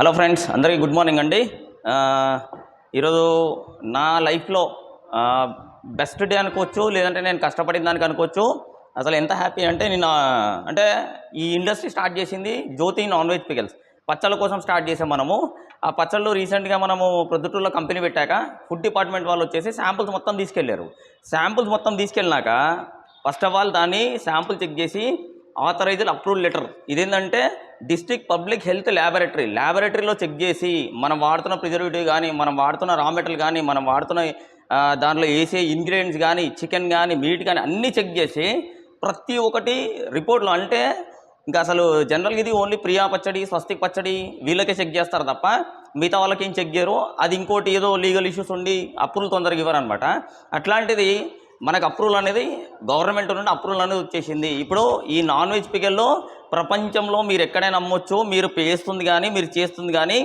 Hello friends అందరికీ good morning అండి. ఈరోజు నా లైఫ్లో బెస్ట్ డే అనుకోవచ్చు లేదంటే నేను కష్టపడిన దానికి అనుకోవచ్చు. అసలు ఎంత హ్యాపీ అంటే నేను అంటే ఈ ఇండస్ట్రీ స్టార్ట్ చేసింది జ్యోతి నాన్ వెజ్ పికల్స్. పచ్చళ్ళ కోసం స్టార్ట్ చేసాం మనము. ఆ పచ్చళ్ళు రీసెంట్గా మనము ప్రొద్దుటూరులో కంపెనీ పెట్టాక ఫుడ్ డిపార్ట్మెంట్ వాళ్ళు వచ్చేసి శాంపుల్స్ మొత్తం తీసుకెళ్ళారు. శాంపుల్స్ మొత్తం తీసుకెళ్ళినాక ఫస్ట్ ఆఫ్ ఆల్ దాన్ని శాంపుల్ చెక్ చేసి ఆథరైజ్డ్ అప్రూవల్ లెటర్. ఇదేంటంటే డిస్ట్రిక్ట్ పబ్లిక్ హెల్త్ ల్యాబొరేటరీ ల్యాబొరేటరీలో చెక్ చేసి మనం వాడుతున్న ప్రిజర్వేటివ్ కానీ మనం వాడుతున్న రా మెటీరియల్ కానీ మనం వాడుతున్న దాంట్లో వేసే ఇంగ్రీడియంట్స్ కానీ చికెన్ కానీ మీట్ కానీ అన్నీ చెక్ చేసి ప్రతి ఒక్కటి రిపోర్ట్లో అంటే ఇంకా అసలు జనరల్గా ఇది ఓన్లీ ప్రియా పచ్చడి స్వస్తిక్ పచ్చడి వీళ్ళకే చెక్ చేస్తారు తప్ప మిగతా వాళ్ళకి ఏం చెక్ చేయరు. అది ఇంకోటి ఏదో లీగల్ ఇష్యూస్ ఉండి అప్రూవల్ తొందరగా ఇవ్వరు అనమాట అట్లాంటిది మనకు అప్రూవల్ అనేది గవర్నమెంట్ నుండి అప్రూవల్ అనేది వచ్చేసింది. ఇప్పుడు ఈ నాన్ వెజ్ పికెల్లో ప్రపంచంలో మీరు ఎక్కడైనా అమ్మొచ్చు మీరు చేస్తుంది కానీ మీరు చేస్తుంది కానీ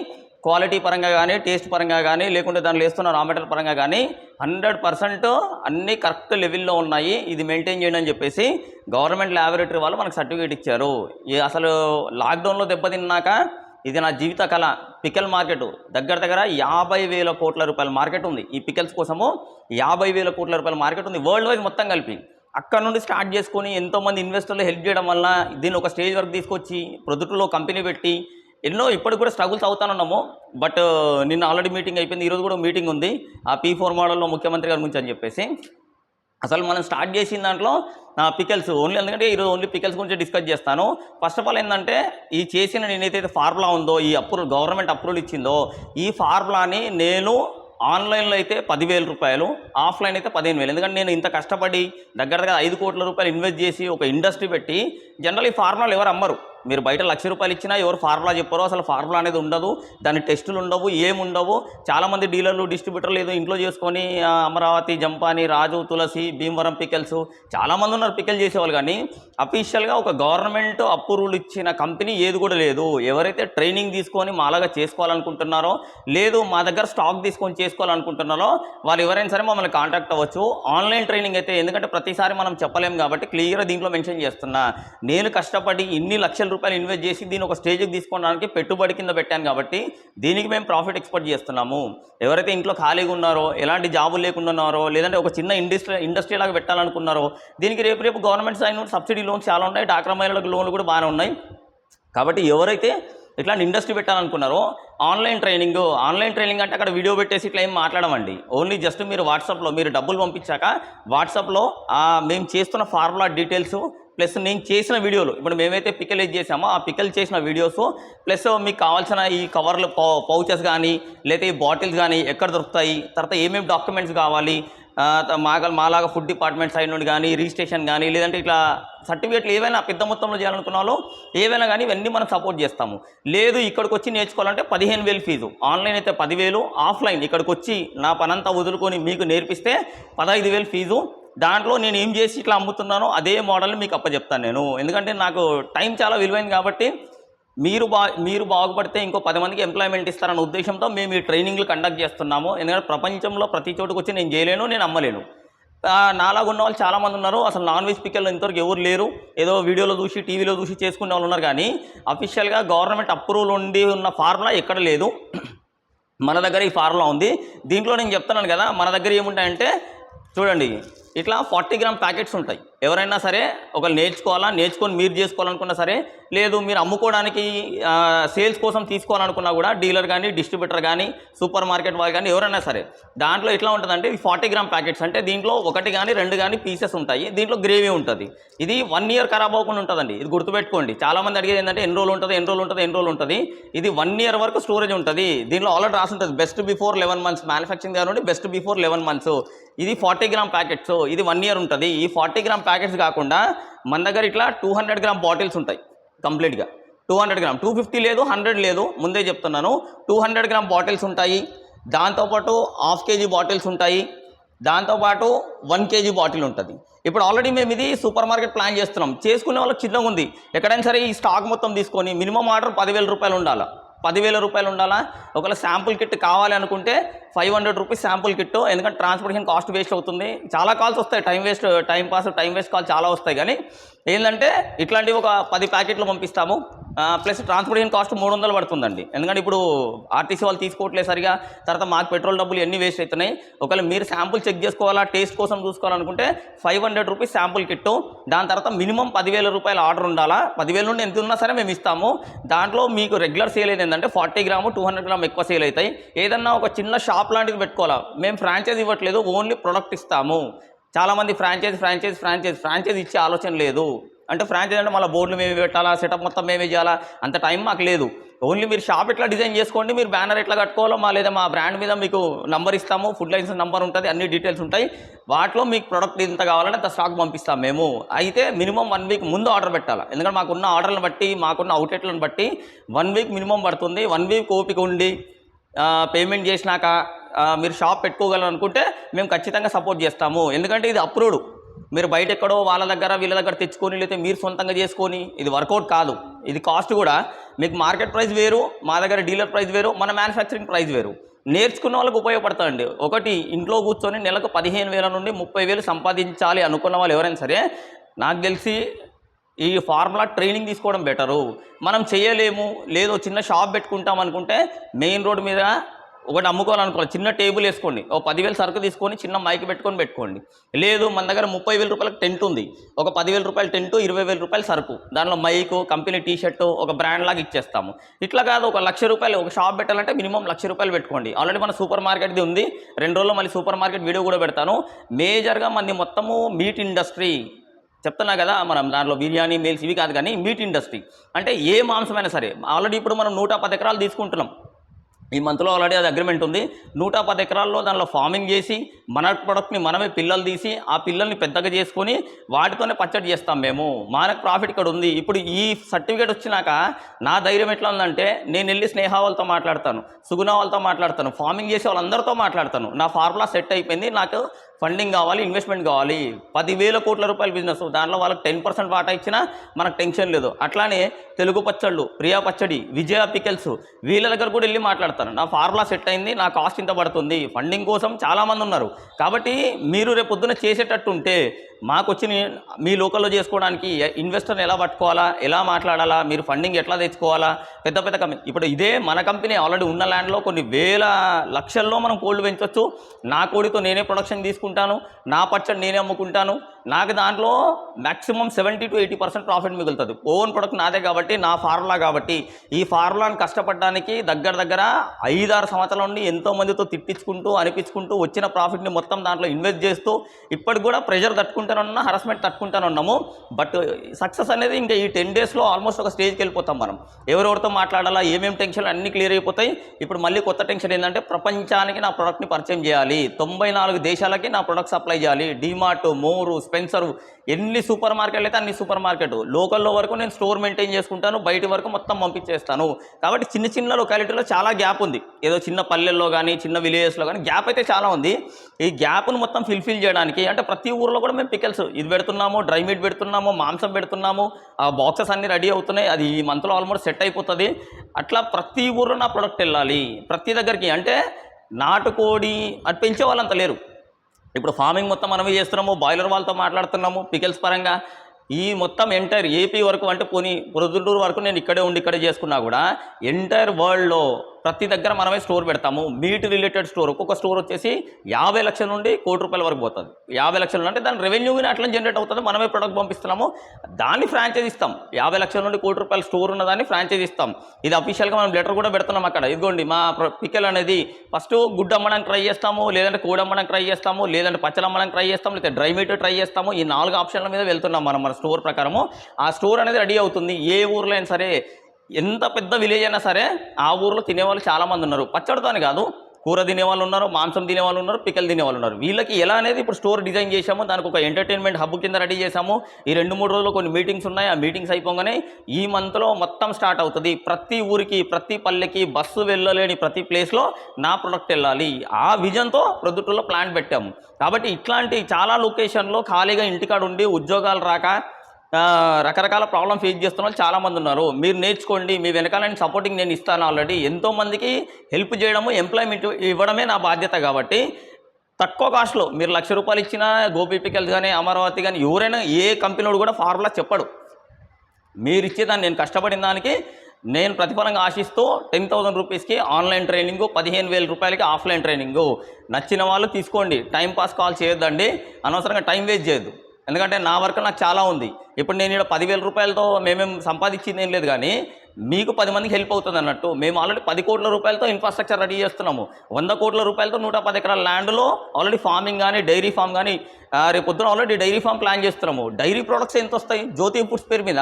క్వాలిటీ పరంగా కానీ టేస్ట్ పరంగా కానీ లేకుంటే దానిలో వేస్తున్న రా మెటీరియల్ పరంగా కానీ హండ్రెడ్ పర్సెంట్ అన్నీ కరెక్ట్ లెవెల్లో ఉన్నాయి. ఇది మెయింటైన్ చేయండి అని చెప్పేసి గవర్నమెంట్ ల్యాబొరేటరీ వాళ్ళు మనకు సర్టిఫికేట్ ఇచ్చారు. ఈ అసలు లాక్డౌన్లో దెబ్బతిన్నాక ఇది నా జీవిత కళ. పికల్ మార్కెట్ దగ్గర దగ్గర యాభై వేల కోట్ల రూపాయల మార్కెట్ ఉంది. ఈ పికల్స్ కోసము యాభై వేల కోట్ల రూపాయల మార్కెట్ ఉంది. వరల్డ్ వైజ్ మొత్తం కలిపి. అక్కడ నుండి స్టార్ట్ చేసుకొని ఎంతోమంది ఇన్వెస్టర్లు హెల్ప్ చేయడం వల్ల దీన్ని ఒక స్టేజ్ వరకు తీసుకొచ్చి ప్రొద్దుట్లో కంపెనీ పెట్టి ఎన్నో ఇప్పటికి కూడా స్ట్రగుల్స్ అవుతానున్నాము బట్ నిన్న ఆల్రెడీ మీటింగ్ అయిపోయింది. ఈరోజు కూడా మీటింగ్ ఉంది. ఆ పీ ఫోర్ మోడల్లో ముఖ్యమంత్రి గారి గురించి అని చెప్పేసి. అసలు మనం స్టార్ట్ చేసిన దాంట్లో పికల్స్ ఓన్లీ ఎందుకంటే ఈరోజు ఓన్లీ పికల్స్ గురించి డిస్కస్ చేస్తాను. ఫస్ట్ ఆఫ్ ఆల్ ఏంటంటే ఈ చేసిన నేనైతే ఫార్ములా ఉందో ఈ అప్రూవల్ గవర్నమెంట్ అప్రూవల్ ఇచ్చిందో ఈ ఫార్ములాని నేను ఆన్లైన్లో అయితే పదివేల రూపాయలు ఆఫ్లైన్ అయితే పదిహేను వేలు. ఎందుకంటే నేను ఇంత కష్టపడి దగ్గర దగ్గర ఐదు కోట్ల రూపాయలు ఇన్వెస్ట్ చేసి ఒక ఇండస్ట్రీ పెట్టి జనరల్ ఈ ఫార్ములాలు ఎవరు అమ్మరు. మీరు బయట లక్ష రూపాయలు ఇచ్చినా ఎవరు ఫార్ములా చెప్పారో అసలు ఫార్ములా అనేది ఉండదు. దాని టెస్టులు ఉండవు ఏమి ఉండవు. చాలామంది డీలర్లు డిస్ట్రిబ్యూటర్లు ఏదో ఇంట్లో చేసుకొని అమరావతి జంపాని రాజు తులసి భీమవరం పికెల్స్ చాలామంది ఉన్నారు పికెల్ చేసేవాళ్ళు. కానీ అఫీషియల్గా ఒక గవర్నమెంట్ అప్రూవల్ ఇచ్చిన కంపెనీ ఏది కూడా లేదు. ఎవరైతే ట్రైనింగ్ తీసుకొని మాలాగా చేసుకోవాలనుకుంటున్నారో లేదు మా దగ్గర స్టాక్ తీసుకొని చేసుకోవాలనుకుంటున్నారో వాళ్ళు ఎవరైనా సరే మమ్మల్ని కాంటాక్ట్ అవ్వచ్చు. ఆన్లైన్ ట్రైనింగ్ అయితే ఎందుకంటే ప్రతిసారి మనం చెప్పలేము కాబట్టి క్లియర్గా దీంట్లో మెన్షన్ చేస్తున్నా. నేను కష్టపడి ఇన్ని లక్షల రూపాయలు ఇన్వెస్ట్ చేసి దీన్ని ఒక స్టేజ్కి తీసుకోవడానికి పెట్టుబడి కింద పెట్టాను కాబట్టి దీనికి మేము ప్రాఫిట్ ఎక్స్పెక్ట్ చేస్తున్నాము. ఎవరైతే ఇంట్లో ఖాళీగా ఉన్నారో ఎలాంటి జాబులు లేకుండా ఉన్నారో లేదంటే ఒక చిన్న ఇండస్ట్రీ ఇండస్ట్రీ లాగా పెట్టాలనుకున్నారో దీనికి రేపు రేపు గవర్నమెంట్ సైన్ సబ్సిడీ లోన్స్ చాలా ఉన్నాయి. డాక్రా మహిళలకు లోన్లు కూడా బాగానే ఉన్నాయి. కాబట్టి ఎవరైతే ఇట్లాంటి ఇండస్ట్రీ పెట్టాలనుకున్నారో ఆన్లైన్ ట్రైనింగ్ ఆన్లైన్ ట్రైనింగ్ అంటే అక్కడ వీడియో పెట్టేసి ఇట్లా ఏం మాట్లాడమండి. ఓన్లీ జస్ట్ మీరు వాట్సాప్లో మీరు డబ్బులు పంపించాక వాట్సాప్లో మేము చేస్తున్న ఫార్ములా డీటెయిల్స్ ప్లస్ నేను చేసిన వీడియోలు ఇప్పుడు మేమైతే పికల్ ఏది చేసామో ఆ పికల్ చేసిన వీడియోస్ ప్లస్ మీకు కావాల్సిన ఈ కవర్లు పౌచెస్ కానీ లేదా ఈ బాటిల్స్ కానీ ఎక్కడ దొరుకుతాయి తర్వాత ఏమేమి డాక్యుమెంట్స్ కావాలి మాగా మాలాగా ఫుడ్ డిపార్ట్మెంట్ సైడ్ నుండి కానీ రిజిస్ట్రేషన్ కానీ లేదంటే ఇట్లా సర్టిఫికేట్లు ఏవైనా పెద్ద మొత్తంలో చేయాలనుకున్నాలో ఏవైనా కానీ ఇవన్నీ మనం సపోర్ట్ చేస్తాము. లేదు ఇక్కడికి వచ్చి నేర్చుకోవాలంటే పదిహేను వేలు ఫీజు. ఆన్లైన్ అయితే పదివేలు ఆఫ్లైన్ ఇక్కడికి వచ్చి నా పనంతా వదులుకొని మీకు నేర్పిస్తే పదహైదు వేలు ఫీజు. దాంట్లో నేను ఏం చేసి ఇట్లా అమ్ముతున్నానో అదే మోడల్ని మీకు అప్పచెప్తాను నేను. ఎందుకంటే నాకు టైం చాలా విలువైంది కాబట్టి మీరు బా మీరు బాగుపడితే ఇంకో పది మందికి ఎంప్లాయ్మెంట్ ఇస్తారన్న ఉద్దేశంతో మేము ఈ ట్రైనింగ్లు కండక్ట్ చేస్తున్నాము. ఎందుకంటే ప్రపంచంలో ప్రతి చోటుకు వచ్చి నేను చేయలేను నేను అమ్మలేను. నాలాగా ఉన్న వాళ్ళు చాలామంది ఉన్నారు. అసలు నాన్ వెజ్ పిక్కర్లు ఇంతవరకు ఎవరు లేరు. ఏదో వీడియోలో చూసి టీవీలో చూసి చేసుకునే వాళ్ళు ఉన్నారు కానీ అఫీషియల్గా గవర్నమెంట్ అప్రూవల్ ఉండి ఉన్న ఫార్ములా ఎక్కడ లేదు. మన దగ్గర ఈ ఫార్ములా ఉంది. దీంట్లో నేను చెప్తున్నాను కదా మన దగ్గర ఏముంటాయంటే చూడండి. ఇట్లా ఫార్టీ గ్రామ్ ప్యాకెట్స్ ఉంటాయి. ఎవరైనా సరే ఒకరు నేర్చుకోవాలా నేర్చుకొని మీరు చేసుకోవాలనుకున్నా సరే లేదు మీరు అమ్ముకోవడానికి సేల్స్ కోసం తీసుకోవాలనుకున్నా కూడా డీలర్ కానీ డిస్ట్రిబ్యూటర్ కానీ సూపర్ మార్కెట్ వాళ్ళు కానీ ఎవరైనా సరే దాంట్లో ఎట్లా ఉంటుందంటే ఈ ఫార్టీ గ్రామ్ ప్యాకెట్స్ అంటే దీంట్లో ఒకటి కానీ రెండు కానీ పీసెస్ ఉంటాయి. దీంట్లో గ్రేవీ ఉంటుంది. ఇది వన్ ఇయర్ ఖరాబ్ అవ్వకుండా ఉంటుందండి. ఇది గుర్తుపెట్టుకోండి. చాలామంది అడిగేది ఏంటంటే ఎన్ని రోజులు ఉంటుంది ఎన్ని రోజులు ఉంటుంది ఎన్ని రోజులు ఉంటుంది. ఇది వన్ ఇయర్ వరకు స్టోరేజ్ ఉంటుంది. దీంట్లో ఆల్రెడీ రాసి ఉంటుంది. Best before eleven months. Manufacturing దగ్గర నుండి బెస్ట్ బిఫోర్ లెవెన్ మంత్స్. ఇది ఫార్టీ గ్రామ్ ప్యాకెట్స్. ఇది వన్ ఇయర్ ఉంటుంది. ఈ ఫార్టీ గ్రామ్ ప్యాకెట్స్ కాకుండా మన దగ్గర ఇట్లా టూ హండ్రెడ్ గ్రామ్ బాటిల్స్ ఉంటాయి కంప్లీట్గా two hundred gram two fifty లేదు హండ్రెడ్ లేదు. ముందే చెప్తున్నాను. టూ హండ్రెడ్ గ్రామ్ బాటిల్స్ ఉంటాయి. దాంతోపాటు హాఫ్ కేజీ బాటిల్స్ ఉంటాయి. దాంతోపాటు వన్ కేజీ బాటిల్ ఉంటుంది. ఇప్పుడు ఆల్రెడీ మేము ఇది సూపర్ మార్కెట్ ప్లాన్ చేస్తున్నాం. చేసుకునే వాళ్ళకి చిన్నగా ఉంది ఎక్కడైనా సరే ఈ స్టాక్ మొత్తం తీసుకొని మినిమం ఆర్డర్ పదివేల రూపాయలు ఉండాలి? పదివేల రూపాయలు ఉండాలా? ఒకవేళ శాంపుల్ కిట్ కావాలి అనుకుంటే five hundred rupees sample kit ఎందుకంటే ట్రాన్స్పోర్టేషన్ కాస్ట్ వేస్ట్ అవుతుంది. చాలా కాల్స్ వస్తాయి. Time waste time pass time waste call చాలా వస్తాయి. కానీ ఏంటంటే ఇట్లాంటివి ఒక పది ప్యాకెట్లు పంపిస్తాము. ప్లస్ ట్రాన్స్పోర్టేషన్ కాస్ట్ మూడు వందలు పడుతుందండి. ఎందుకంటే ఇప్పుడు ఆర్టీసీ వాళ్ళు తీసుకోవట్లేదు సరిగా. తర్వాత మాకు పెట్రోల్ డబ్బులు ఎన్ని వేస్ట్ అవుతున్నాయి. ఒకవేళ మీరు శాంపుల్ చెక్ చేసుకోవాలా టేస్ట్ కోసం చూసుకోవాలనుకుంటే five hundred rupees sample kit. దాని తర్వాత మినిమం పదివేల రూపాయల ఆర్డర్ ఉండాలా. పదివేల నుండి ఎంత ఉన్నా సరే మేము ఇస్తాము. దాంట్లో మీకు రెగ్యులర్ సేల్ అయింది ఏంటంటే forty gram two hundred gram ఎక్కువ సేల్ అవుతాయి. ఏదన్నా ఒక చిన్న షాప్ లాంటిది పెట్టుకోవాలా. మేము ఫ్రాంచైజ్ ఇవ్వట్లేదు ఓన్లీ ప్రొడక్ట్ ఇస్తాము. చాలామంది ఫ్రాంచైజ్ ఫ్రాంచైజ్ ఫ్రాంచైజ్ ఫ్రాంచైజ్ ఇచ్చే ఆలోచన లేదు. అంటే ఫ్రాంచైజ్ అంటే మళ్ళీ బోర్డులు మేమే పెట్టాలా సెటప్ మొత్తం మేమే చేయాలా? అంత టైం మాకు లేదు. ఓన్లీ మీరు షాప్ ఎట్లా డిజైన్ చేసుకోండి మీరు బ్యానర్ ఎట్లా కట్టుకోవాలో మా లేదా మా బ్రాండ్ మీద మీకు నంబర్ ఇస్తాము ఫుడ్ లైసెన్స్ నంబర్ ఉంటుంది అన్ని డీటెయిల్స్ ఉంటాయి. వాటిలో మీకు ప్రొడక్ట్ ఇంత కావాలంటే అంత స్టాక్ పంపిస్తాం మేము. అయితే మినిమం వన్ వీక్ ముందు ఆర్డర్ పెట్టాలి? ఎందుకంటే మాకున్న ఆర్డర్లను బట్టి మాకున్న అవుట్లెట్లను బట్టి వన్ వీక్ మినిమం పడుతుంది. వన్ వీక్ ఓపిక ఉండి పేమెంట్ చేసినాక మీరు షాప్ పెట్టుకోగలరు అనుకుంటే మేము ఖచ్చితంగా సపోర్ట్ చేస్తాము. ఎందుకంటే ఇది అప్రూవ్డ్ మీరు బయట ఎక్కడో వాళ్ళ దగ్గర వీళ్ళ దగ్గర తెచ్చుకొని లేకపోతే మీరు సొంతంగా చేసుకొని ఇది వర్కౌట్ కాదు. ఇది కాస్ట్ కూడా మీకు మార్కెట్ ప్రైస్ వేరు మా దగ్గర డీలర్ ప్రైస్ వేరు మన మ్యానుఫ్యాక్చరింగ్ ప్రైస్ వేరు. నేర్చుకున్న వాళ్ళకి ఉపయోగపడతాయండి. ఒకటి ఇంట్లో కూర్చొని నెలకు పదిహేను వేల నుండి ముప్పై వేలు సంపాదించాలి అనుకున్న వాళ్ళు ఎవరైనా సరే నాకు తెలిసి ఈ ఫార్ములా ట్రైనింగ్ తీసుకోవడం బెటరు. మనం చేయలేము లేదో చిన్న షాప్ పెట్టుకుంటాం అనుకుంటే మెయిన్ రోడ్ మీద ఒకటి అమ్ముకోవాలనుకోవాలి చిన్న టేబుల్ వేసుకోండి. ఒక పదివేలు సరుకు తీసుకొని చిన్న మైక్ పెట్టుకొని పెట్టుకోండి. లేదు మన దగ్గర ముప్పై వేల రూపాయలకు టెంట్ ఉంది. ఒక పదివేల రూపాయల టెంట్ ఇరవై వేల రూపాయల సరుకు. దానిలో మైక్ కంపెనీ టీ షర్ట్ ఒక బ్రాండ్ లాగా ఇచ్చేస్తాము. ఇట్లా కాదు ఒక లక్ష రూపాయలు ఒక షాప్ పెట్టాలంటే మినిమం లక్ష రూపాయలు పెట్టుకోండి. ఆల్రెడీ మన సూపర్ మార్కెట్ది ఉంది. రెండు రోజుల్లో మళ్ళీ సూపర్ మార్కెట్ వీడియో కూడా పెడతాను. మేజర్గా మంది మొత్తము మీట్ ఇండస్ట్రీ. చెప్తున్నా కదా మనం దాంట్లో బిర్యానీ మీల్స్ ఇవి కాదు కానీ మీట్ ఇండస్ట్రీ. అంటే ఏ మాంసమైనా సరే ఆల్రెడీ ఇప్పుడు మనం నూట పది ఎకరాలు తీసుకుంటున్నాం. ఈ మంత్లో ఆల్రెడీ అది అగ్రిమెంట్ ఉంది. నూట పది ఎకరాల్లో దానిలో ఫార్మింగ్ చేసి మన ప్రొడక్ట్ని మనమే పిల్లలు తీసి ఆ పిల్లల్ని పెద్దగా చేసుకొని వాటితోనే పచ్చడి చేస్తాం మేము. మనకు ప్రాఫిట్ ఇక్కడ ఉంది. ఇప్పుడు ఈ సర్టిఫికేట్ వచ్చినాక నా ధైర్యం ఎట్లా ఉందంటే నేను వెళ్ళి స్నేహ వాళ్ళతో మాట్లాడతాను సుగుణ వాళ్ళతో మాట్లాడతాను ఫార్మింగ్ చేసే వాళ్ళందరితో మాట్లాడతాను. నా ఫార్ములా సెట్ అయిపోయింది. నాకు ఫండింగ్ కావాలి ఇన్వెస్ట్మెంట్ కావాలి. పదివేల కోట్ల రూపాయల బిజినెస్ దాంట్లో వాళ్ళకి టెన్ పర్సెంట్ వాటా ఇచ్చినా మనకు టెన్షన్ లేదు. అట్లానే తెలుగు పచ్చళ్ళు ప్రియా పచ్చడి విజయ పికెల్స్ వీళ్ళ దగ్గర కూడా వెళ్ళి మాట్లాడతాను. నా ఫార్ములా సెట్ అయింది నా కాస్ట్ ఇంత పడుతుంది. ఫండింగ్ కోసం చాలామంది ఉన్నారు. కాబట్టి మీరు రేపు పొద్దున చేసేటట్టు ఉంటే మాకు వచ్చిన మీ లోకల్లో చేసుకోవడానికి ఇన్వెస్టర్ని ఎలా పట్టుకోవాలా ఎలా మాట్లాడాలా మీరు ఫండింగ్ ఎట్లా తెచ్చుకోవాలా పెద్ద పెద్ద కంపెనీ ఇప్పుడు ఇదే మన కంపెనీ ఆల్రెడీ ఉన్న ల్యాండ్లో కొన్ని వేల లక్షల్లో మనం కోళ్ళు పెంచవచ్చు నా కోడితో నేనే ప్రొడక్షన్ తీసుకుంటాను నా పచ్చడి నేనే అమ్ముకుంటాను నాకు దాంట్లో maximum seventy to eighty percent profit మిగులుతుంది. ఓన్ ప్రొడక్ట్ నాదే కాబట్టి నా ఫార్ములా కాబట్టి. ఈ ఫార్ములాను కష్టపడడానికి దగ్గర దగ్గర ఐదారు సంవత్సరాల నుండి ఎంతో మందితో తిట్టించుకుంటూ అనిపించుకుంటూ వచ్చిన ప్రాఫిట్ని మొత్తం దాంట్లో ఇన్వెస్ట్ చేస్తూ ఇప్పటికి కూడా ప్రెషర్ తట్టుకుంటానున్నా హరస్మెంట్ తట్టుకుంటానున్నాము. ఉన్నాము బట్ సక్సెస్ అనేది ఇంకా ఈ టెన్ డేస్లో ఆల్మోస్ట్ ఒక స్టేజ్కి వెళ్ళిపోతాం మనం. ఎవరెవరితో మాట్లాడాలా ఏమేమి టెన్షన్ అన్నీ క్లియర్ అయిపోతాయి. ఇప్పుడు మళ్ళీ కొత్త టెన్షన్ ఏంటంటే ప్రపంచానికి నా ప్రొడక్ట్ని పరిచయం చేయాలి. తొంభై నాలుగు దేశాలకి నా ప్రొడక్ట్ సప్లై చేయాలి. డిమార్ట్ మోరు స్పెన్సర్ ఎన్ని సూపర్ మార్కెట్లు అయితే అన్ని సూపర్ మార్కెట్ లోకల్లో వరకు నేను స్టోర్ మెయింటైన్ చేసుకుంటాను. బయట వరకు మొత్తం పంపించేస్తాను. కాబట్టి చిన్న చిన్న లొకాలిటీలో చాలా గ్యాప్ ఉంది. ఏదో చిన్న పల్లెల్లో కానీ చిన్న విలేజెస్లో కానీ గ్యాప్ అయితే చాలా ఉంది. ఈ గ్యాప్ను మొత్తం ఫిల్ఫిల్ చేయడానికి అంటే ప్రతి ఊర్లో కూడా మేము పికల్స్ ఇది పెడుతున్నాము డ్రై మీట్ పెడుతున్నాము మాంసం పెడుతున్నాము. ఆ బాక్సెస్ అన్నీ రెడీ అవుతున్నాయి. అది ఈ మంత్లో ఆల్మోస్ట్ సెట్ అయిపోతుంది. అట్లా ప్రతి ఊర్లో నా ప్రొడక్ట్ వెళ్ళాలి. ప్రతి దగ్గరికి అంటే నాటుకోడి అది పెంచే వాళ్ళంత లేరు. ఇప్పుడు ఫార్మింగ్ మొత్తం మనమే చేస్తున్నాము బాయిలర్ వాళ్ళతో మాట్లాడుతున్నాము పికెల్స్ పరంగా. ఈ మొత్తం ఎంటైర్ ఏపీ వరకు అంటే పోనీ ప్రొద్దుటూరు వరకు నేను ఇక్కడే ఉండి ఇక్కడే చేసుకున్నా కూడా ఎంటైర్ వరల్డ్లో ప్రతి దగ్గర మనమే స్టోర్ పెడతాము. మీట్ రిలేటెడ్ స్టోర్ ఒక్కొక్క స్టోర్ వచ్చేసి యాభై లక్షల నుండి కోటి రూపాయల వరకు పోతుంది. యాభై లక్షలు అంటే దాని రెవెన్యూ అట్లా జనరేట్ అవుతుంది. మనమే ప్రొడక్ట్ పంపిస్తున్నాము. దాన్ని ఫ్రాంచైజ్ ఇస్తాం. యాభై లక్షల నుండి కోటి రూపాయల స్టోర్ ఉన్నదాన్ని ఫ్రాంచైజ్ ఇస్తాం. ఇది అఫీషియల్గా మనం లెటర్ కూడా పెడుతున్నాం అక్కడ. ఇదిగోండి మా పికెల్ అనేది ఫస్ట్ గుడ్డు అమ్మడానికి ట్రై చేస్తాము లేదంటే కోడి అమ్మడానికి ట్రై చేస్తాము లేదంటే పచ్చలు అమ్మడానికి ట్రై చేస్తాము లేదంటే డ్రై మీట్ ట్రై చేస్తాము. ఈ నాలుగు ఆప్షన్ల మీద వెళ్తున్నాం మనం మన స్టోర్ ప్రకారము. ఆ స్టోర్ అనేది రెడీ అవుతుంది. ఏ ఊర్లో అయినా సరే ఎంత పెద్ద విలేజ్ అయినా సరే ఆ ఊర్లో తినేవాళ్ళు చాలామంది ఉన్నారు. పచ్చడితోనే కాదు కూర తినేవాళ్ళు ఉన్నారు మాంసం తినేవాళ్ళు ఉన్నారు పిక్కలు తినేవాళ్ళు ఉన్నారు. వీళ్ళకి ఎలా అనేది ఇప్పుడు స్టోర్ డిజైన్ చేశాము దానికి ఒక ఎంటర్టైన్మెంట్ హబ్ కింద రెడీ చేశాము. ఈ రెండు మూడు రోజులు కొన్ని మీటింగ్స్ ఉన్నాయి ఆ మీటింగ్స్ అయిపోగానే ఈ మంత్లో మొత్తం స్టార్ట్ అవుతుంది. ప్రతి ఊరికి ప్రతి పల్లెకి బస్సు వెళ్ళలేని ప్రతి ప్లేస్లో నా ప్రొడక్ట్ వెళ్ళాలి. ఆ విజన్తో ప్రొద్దుటూరులో ప్లాన్ పెట్టాము. కాబట్టి ఇట్లాంటి చాలా లొకేషన్లో ఖాళీగా ఇంటికాడ ఉండి ఉద్యోగాలు రాక రకరకాల ప్రాబ్లం ఫేస్ చేస్తున్న వాళ్ళు చాలామంది ఉన్నారు. మీరు నేర్చుకోండి మీ వెనకాల సపోర్టింగ్ నేను ఇస్తాను ఆల్రెడీ. ఎంతోమందికి హెల్ప్ చేయడము ఎంప్లాయ్మెంట్ ఇవ్వడమే నా బాధ్యత కాబట్టి తక్కువ కాస్ట్లో మీరు లక్ష రూపాయలు ఇచ్చినా గోపీపికల్స్ కానీ అమరావతి కానీ ఎవరైనా ఏ కంపెనీ కూడా ఫార్ములా చెప్పడు. మీరు ఇచ్చేదాన్ని నేను కష్టపడిన దానికి నేను ప్రతిఫలంగా ఆశిస్తూ టెన్ థౌసండ్ రూపీస్కి ఆన్లైన్ ట్రైనింగ్ పదిహేను వేల రూపాయలకి ఆఫ్లైన్ ట్రైనింగ్. నచ్చిన వాళ్ళు తీసుకోండి. టైం పాస్ కాల్ చేయొద్దండి. అనవసరంగా టైం వేస్ట్ చేయొద్దు. ఎందుకంటే నా వర్క్ నాకు చాలా ఉంది. ఇప్పుడు నేను ఇక్కడ పదివేల రూపాయలతో మేమేం సంపాదించింది ఏం లేదు కానీ మీకు పది మందికి హెల్ప్ అవుతుంది అన్నట్టు మేము ఆల్రెడీ పది కోట్ల రూపాయలతో ఇన్ఫ్రాస్ట్రక్చర్ రెడీ చేస్తున్నాము. వంద కోట్ల రూపాయలతో నూట పది ఎకరాల ల్యాండ్లో ఆల్రెడీ ఫార్మింగ్ కానీ డైరీ ఫామ్ కానీ రేపు పొద్దున ఆల్రెడీ డైరీ ఫామ్ ప్లాన్ చేస్తున్నాము. డైరీ ప్రొడక్ట్స్ ఎంత వస్తాయి జ్యోతి ఫుడ్స్ పేరు మీద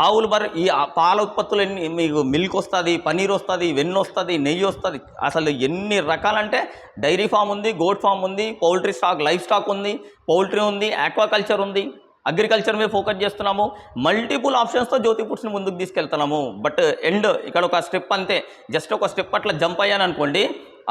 ఆవులు బర్రె ఈ పాల ఉత్పత్తులు ఎన్ని మీకు మిల్క్ వస్తుంది పనీర్ వస్తుంది వెన్న వస్తుంది నెయ్యి వస్తుంది. అసలు ఎన్ని రకాలంటే డైరీ ఫామ్ ఉంది గోట్ ఫామ్ ఉంది పౌల్ట్రీ స్టాక్ లైఫ్ స్టాక్ ఉంది పౌల్ట్రీ ఉంది ఆక్వాకల్చర్ ఉంది. అగ్రికల్చర్ మీద ఫోకస్ చేస్తున్నాము. మల్టిపుల్ ఆప్షన్స్తో జ్యోతి ఫుడ్స్ని ముందుకు తీసుకెళ్తున్నాము. బట్ ఎండ్ ఇక్కడ ఒక స్టెప్ అంతే. జస్ట్ ఒక స్టెప్ అట్లా జంప్ అయ్యాను అనుకోండి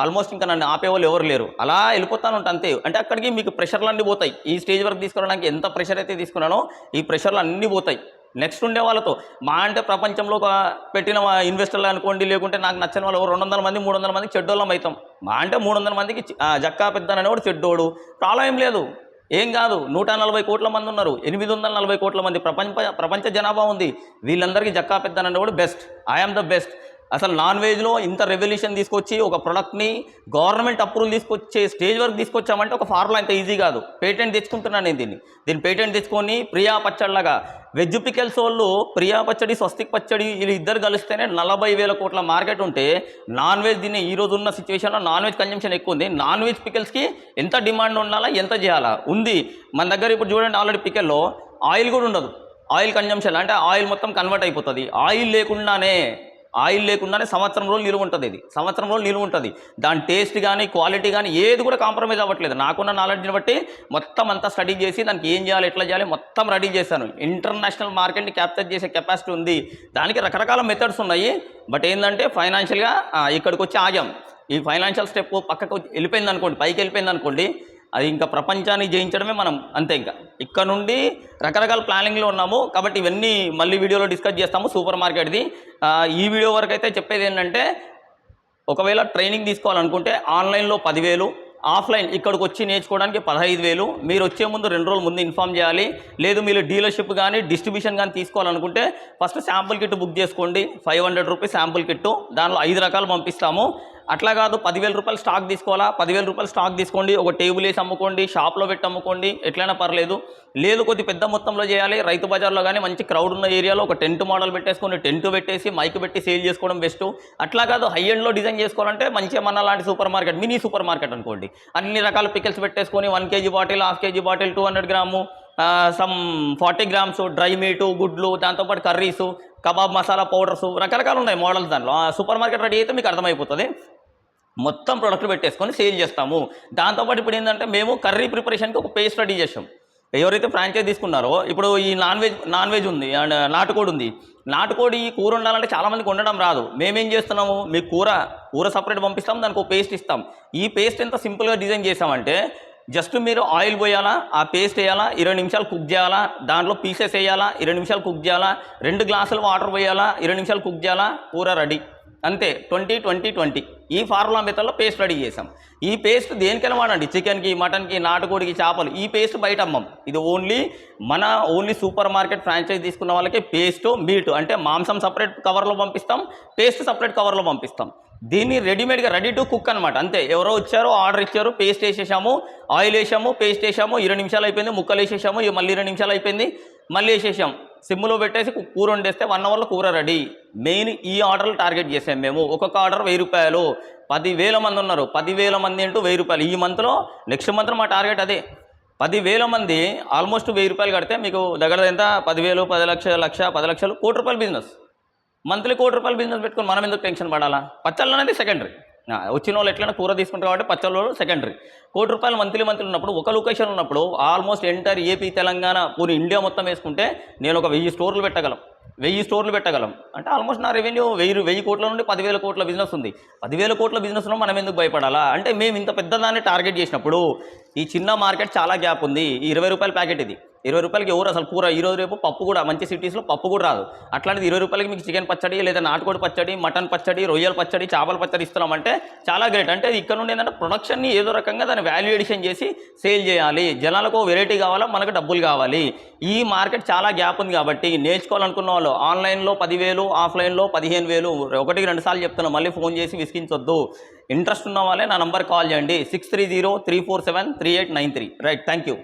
ఆల్మోస్ట్ ఇంకా నన్ను ఆపేవాళ్ళు ఎవరు లేరు. అలా వెళ్ళిపోతాను ఉంటా అంతే. అంటే అక్కడికి మీకు ప్రెషర్లు అన్నీ పోతాయి. ఈ స్టేజ్ వరకు తీసుకురావడానికి ఎంత ప్రెషర్ అయితే తీసుకున్నానో ఈ ప్రెషర్లు అన్నీ పోతాయి. నెక్స్ట్ ఉండే వాళ్ళతో. మా అంటే ప్రపంచంలో ఒక పెట్టిన ఇన్వెస్టర్లు అనుకోండి లేకుంటే నాకు నచ్చిన వాళ్ళు రెండు వందల మంది మూడు వందల మంది చెడ్డోళ్ళం అవుతాం మా అంటే మూడు వందల మందికి జక్కా పెద్దనని చెడ్డోడు. ప్రాబ్లం ఏం లేదు. ఏం కాదు. నూట నలభై కోట్ల మంది ఉన్నారు. ఎనిమిది వందల నలభై కోట్ల మంది. ప్రపంచ ప్రపంచ జనాభా ఉంది. వీళ్ళందరికీ జక్కా పెద్దనని కూడా best. I am the best. అసలు నాన్ వెజ్లో ఇంత రెవల్యూషన్ తీసుకొచ్చి ఒక ప్రొడక్ట్ని గవర్నమెంట్ అప్రూవల్ తీసుకొచ్చే స్టేజ్ వరకు తీసుకొచ్చామంటే ఒక ఫార్ములా ఇంత ఈజీ కాదు. పేటెంట్ తెచ్చుకుంటున్నాను నేను దీన్ని. దీన్ని పేటెంట్ తెచ్చుకొని ప్రియా పచ్చడిలాగా వెజ్ పికెల్స్ వాళ్ళు ప్రియా పచ్చడి స్వస్తిక్ పచ్చడి వీళ్ళు ఇద్దరు కలిస్తేనే నలభై వేల కోట్ల మార్కెట్ ఉంటే నాన్ వెజ్ దీన్ని ఈ రోజు ఉన్న సిచ్యువేషన్లో నాన్ వెజ్ కన్జంప్షన్ ఎక్కువ ఉంది. నాన్ వెజ్ పికెల్స్కి ఎంత డిమాండ్ ఉండాలా ఎంత చేయాలా? ఉంది. మన దగ్గర ఇప్పుడు చూడండి ఆల్రెడీ పికెల్లో ఆయిల్ కూడా ఉండదు. ఆయిల్ కన్జంప్షన్ అంటే ఆయిల్ మొత్తం కన్వర్ట్ అయిపోతుంది. ఆయిల్ లేకుండానే ఆయిల్ లేకుండానే సంవత్సరం రోజులు నిలువ ఉంటుంది ఇది. సంవత్సరం రోజులు నిలువ ఉంటుంది. దాని టేస్ట్ కానీ క్వాలిటీ కానీ ఏది కూడా కాంప్రమైజ్ అవ్వట్లేదు. నాకున్న నాలెడ్జ్ని బట్టి మొత్తం అంతా స్టడీ చేసి దానికి ఏం చేయాలి ఎట్లా చేయాలి మొత్తం రెడీ చేశాను. ఇంటర్నేషనల్ మార్కెట్ని క్యాప్చర్ చేసే కెపాసిటీ ఉంది. దానికి రకరకాల మెథడ్స్ ఉన్నాయి. బట్ ఏంటంటే ఫైనాన్షియల్గా ఇక్కడికి వచ్చి ఆగాం. ఈ ఫైనాన్షియల్ స్టెప్ పక్కకు వెళ్ళిపోయింది అనుకోండి పైకి వెళ్ళిపోయింది అనుకోండి అది ఇంకా ప్రపంచాన్ని జయించడమే మనం అంతే ఇంకా. ఇక్కడ నుండి రకరకాల ప్లానింగ్లో ఉన్నాము. కాబట్టి ఇవన్నీ మళ్ళీ వీడియోలో డిస్కస్ చేస్తాము. సూపర్ మార్కెట్ది. ఈ వీడియో వరకు అయితే చెప్పేది ఏంటంటే ఒకవేళ ట్రైనింగ్ తీసుకోవాలనుకుంటే ఆన్లైన్లో పదివేలు ఆఫ్లైన్ ఇక్కడికి వచ్చి నేర్చుకోవడానికి పదహైదు వేలు మీరు వచ్చే ముందు రెండు రోజుల ముందు ఇన్ఫామ్ చేయాలి. లేదు మీరు డీలర్షిప్ కానీ డిస్ట్రిబ్యూషన్ కానీ తీసుకోవాలనుకుంటే ఫస్ట్ శాంపుల్ కిట్ బుక్ చేసుకోండి. Five hundred rupees sample kit. దానిలో ఐదు రకాలు పంపిస్తాము. అట్లా కాదు పదివేల రూపాయలు స్టాక్ తీసుకోవాలా? పదివేల రూపాయలు స్టాక్ తీసుకోండి ఒక టేబుల్ వేసి అమ్ముకోండి షాప్లో పెట్టి అమ్ముకోండి ఎట్లయినా పర్లేదు. లేదు కొద్ది పెద్ద మొత్తంలో చేయాలి రైతు బజార్లో కానీ మంచి క్రౌడ్ ఉన్న ఏరియాలో ఒక టెంట్ మోడల్ పెట్టేసుకొని టెంట్ పెట్టేసి మైక్ పెట్టి సేల్ చేసుకోవడం బెస్ట్ అట్లా కాదు హై ఎండ్లో డిజైన్ చేసుకోవాలంటే మంచిగా మన లాంటి super market mini super market అనుకోండి. అన్ని రకాల పికిల్స్ పెట్టేసుకొని one KG bottle half KG bottle two hundred gram some forty grams dry meat గుడ్లు దాంతోపాటు కర్రీసు కబాబ్ మసాలా పౌడర్స్ రకరకాలు ఉన్నాయి మోడల్స్ దాంట్లో. సూపర్ మార్కెట్ రెడీ అయితే మీకు అర్థమైపోతుంది. మొత్తం ప్రొడక్ట్లు పెట్టేసుకొని సేల్ చేస్తాము. దాంతోపాటు ఇప్పుడు ఏంటంటే మేము కర్రీ ప్రిపరేషన్కి ఒక పేస్ట్ రెడీ చేసాం ఎవరైతే ఫ్రాంచైజ్ తీసుకున్నారో ఇప్పుడు ఈ నాన్ వెజ్ నాన్ వెజ్ ఉంది అండ్ నాటుకోడి ఉంది. నాటుకోడి కూర ఉండాలంటే చాలామందికి వండడం రాదు. మేమేం చేస్తున్నాము? మీకు కూర కూర సపరేట్ పంపిస్తాం దానికి ఒక పేస్ట్ ఇస్తాం. ఈ పేస్ట్ ఎంత సింపుల్గా డిజైన్ చేసామంటే జస్ట్ మీరు ఆయిల్ పోయాలా ఆ పేస్ట్ వేయాలా ఇరవై నిమిషాలు కుక్ చేయాలా దాంట్లో పీసెస్ వేయాలా ఇరవై నిమిషాలు కుక్ చేయాలా రెండు గ్లాసులు వాటర్ పోయాలా ఇరవై నిమిషాలు కుక్ చేయాలా కూర రెడీ. అంతే ట్వంటీ ట్వంటీ ట్వంటీ. ఈ ఫార్ములా మెథడ్లో పేస్ట్ రెడీ చేసాం ఈ పేస్ట్ దేనికైనా వాడండి చికెన్కి మటన్కి నాటుకోడికి చేపలు. ఈ పేస్ట్ బయట అమ్మం. ఇది ఓన్లీ మన ఓన్లీ సూపర్ మార్కెట్ ఫ్రాంచైజ్ తీసుకున్న వాళ్ళకి పేస్ట్ మీట్. అంటే మాంసం సపరేట్ కవర్లో పంపిస్తాం పేస్ట్ సపరేట్ కవర్లో పంపిస్తాం. దీన్ని రెడీమేడ్గా రెడీ టు కుక్ అనమాట అంతే. ఎవరో వచ్చారో ఆర్డర్ ఇచ్చారు పేస్ట్ వేసేసాము ఆయిల్ వేసాము పేస్ట్ వేసాము ఇరవై నిమిషాలు అయిపోయింది ముక్కలు వేసేసాము మళ్ళీ ఇరవై నిమిషాలు అయిపోయింది మళ్ళీ వేసేసాం. సిమ్లో పెట్టేసి కు- కూర వండేస్తే వన్ అవర్లో కూర రెడీ. మెయిన్ ఈ ఆర్డర్లు టార్గెట్ చేసాం మేము. ఒక్కొక్క ఆర్డర్ వెయ్యి రూపాయలు. పదివేల మంది ఉన్నారు. పదివేల మంది అంటూ వెయ్యి రూపాయలు. ఈ మంత్లో నెక్స్ట్ మంత్ మా టార్గెట్ అదే. పదివేల మంది ఆల్మోస్ట్ వెయ్యి రూపాయలు కడితే మీకు దగ్గర ఎంత? పదివేలు పది లక్షల లక్ష పది లక్షలు కోటి రూపాయల బిజినెస్. మంత్లీ కోటి రూపాయలు బిజినెస్ పెట్టుకొని మనం ఎందుకు టెన్షన్ పడాలా? పచ్చళ్ళు అనేది సెకండరీ వచ్చిన వాళ్ళు ఎట్లయినా కూర తీసుకుంటారు కాబట్టి పచ్చళ్ళు సెకండరీ కోటి రూపాయలు మంత్లీ మంత్లీ ఉన్నప్పుడు ఒక లొకేషన్ ఉన్నప్పుడు ఆల్మోస్ట్ ఎంటర్ ఏపీ తెలంగాణ పూరి ఇండియా మొత్తం వేసుకుంటే నేను ఒక వెయ్యి స్టోర్లు పెట్టగలం. వెయ్యి స్టోర్లు పెట్టగలం. అంటే ఆల్మోస్ట్ నా రెవెన్యూ వెయ్యి వెయ్యి కోట్ల నుండి పదివేల కోట్ల బిజినెస్ ఉంది. పదివేల కోట్ల బిజినెస్లో మనం ఎందుకు భయపడాలా? అంటే మేము ఇంత పెద్దదాన్ని టార్గెట్ చేసినప్పుడు ఈ చిన్న మార్కెట్ చాలా గ్యాప్ ఉంది. ఈ ఇరవై రూపాయల ప్యాకెట్ ఇది. ఇరవై రూపాయలకి ఎవరు అసలు కూర? ఈరోజు రేపు పప్పు కూడా మంచి సిటీస్లో పప్పు కూడా రాదు. అట్లాంటిది ఇరవై రూపాయలకి మీకు చికెన్ పచ్చడి లేదా నాటుకోడి పచ్చడి మటన్ పచ్చడి రొయ్యల పచ్చడి చేపల పచ్చడి ఇస్తున్నామంటే చాలా గ్రేట్ అంటే ఇక్కడ నుండి ఏంటంటే ప్రొడక్షన్ని ఏదో రకంగా దాన్ని వాల్యూ ఎడిషన్ చేసి సేల్ చేయాలి. జనాలకు వెరైటీ కావాలా మనకు డబ్బులు కావాలి. ఈ మార్కెట్ చాలా గ్యాప్ ఉంది కాబట్టి నేర్చుకోవాలనుకున్న వాళ్ళు ఆన్లైన్లో పదివేలు ఆఫ్లైన్లో పదిహేను వేలు ఒకటికి రెండు సార్లు చెప్తున్నాను మళ్ళీ ఫోన్ చేసి విసిగించొద్దు. ఇంట్రెస్ట్ ఉన్న వాళ్ళే నా నంబర్ కాల్ చేయండి. Six three zero three four seven three eight nine three right thank you